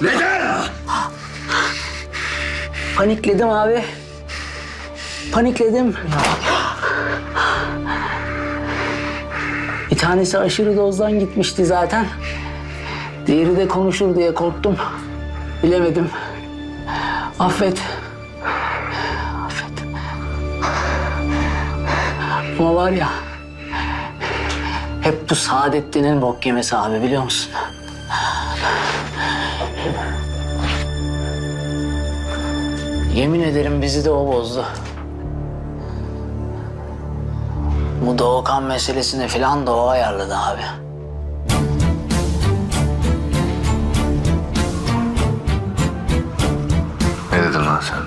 Neden? Panikledim abi. Panikledim. Bir tanesi aşırı dozdan gitmişti zaten. Diğeri de konuşur diye korktum. Bilemedim. Affet. Affet. Ama var ya... Hep bu Saadettin'in bok yemesi abi biliyor musun? Yemin ederim bizi de o bozdu. Bu Doğukan meselesini falan da o ayarladı abi. Ne dedin lan sen?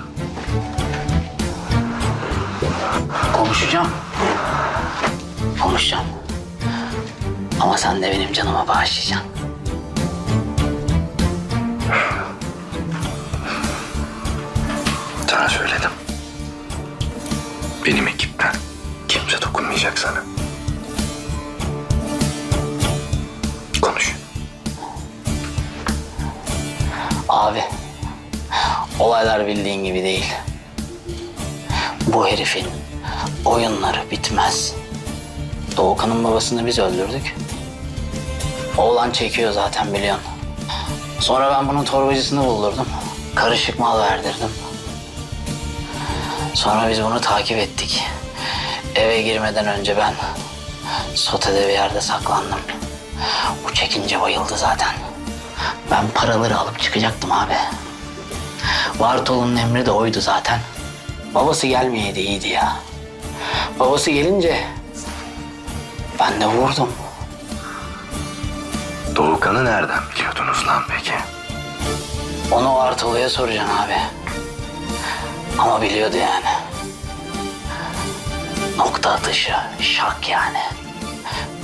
Konuşacağım. Konuşacağım. Ama sen de benim canıma bağışlayacaksın. Sana söyledim. Benim ekipten kimse dokunmayacak sana. Konuş. Abi, olaylar bildiğin gibi değil. Bu herifin oyunları bitmez. Doğukan'ın babasını biz öldürdük. Oğlan çekiyor zaten biliyorsun. Sonra ben bunun torbacısını buldurdum. Karışık mal verdirdim. Sonra biz bunu takip ettik. Eve girmeden önce ben sotede bir yerde saklandım. Bu çekince bayıldı zaten. Ben paraları alıp çıkacaktım abi. Bartol'un emri de oydu zaten. Babası gelmeyeydi iyiydi ya. Babası gelince ben de vurdum. Doğukan'ı nereden biliyordunuz lan peki? Onu o Bartol'ya soracaksın abi. Ama biliyordu yani. Nokta atışı, şak yani.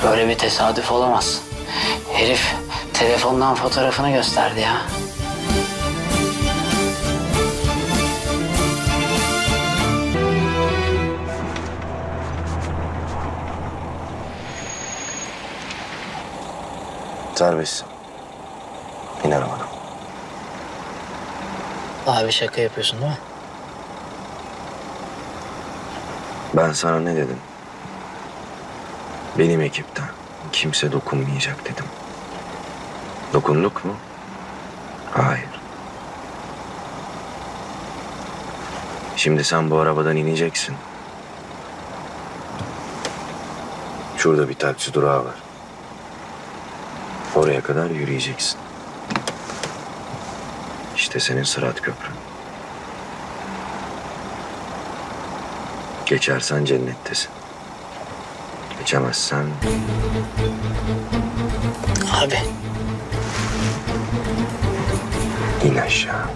Böyle bir tesadüf olamaz. Herif telefondan fotoğrafını gösterdi ya. Serbestsin. İn arabana. Abi şaka yapıyorsun değil mi? Ben sana ne dedim? Benim ekipten kimse dokunmayacak dedim. Dokunduk mu? Hayır. Şimdi sen bu arabadan ineceksin. Şurada bir taksi durağı var. Oraya kadar yürüyeceksin. İşte senin Sırat Köprü. Geçersen cennettesin. Geçemezsen Abi in aşağı.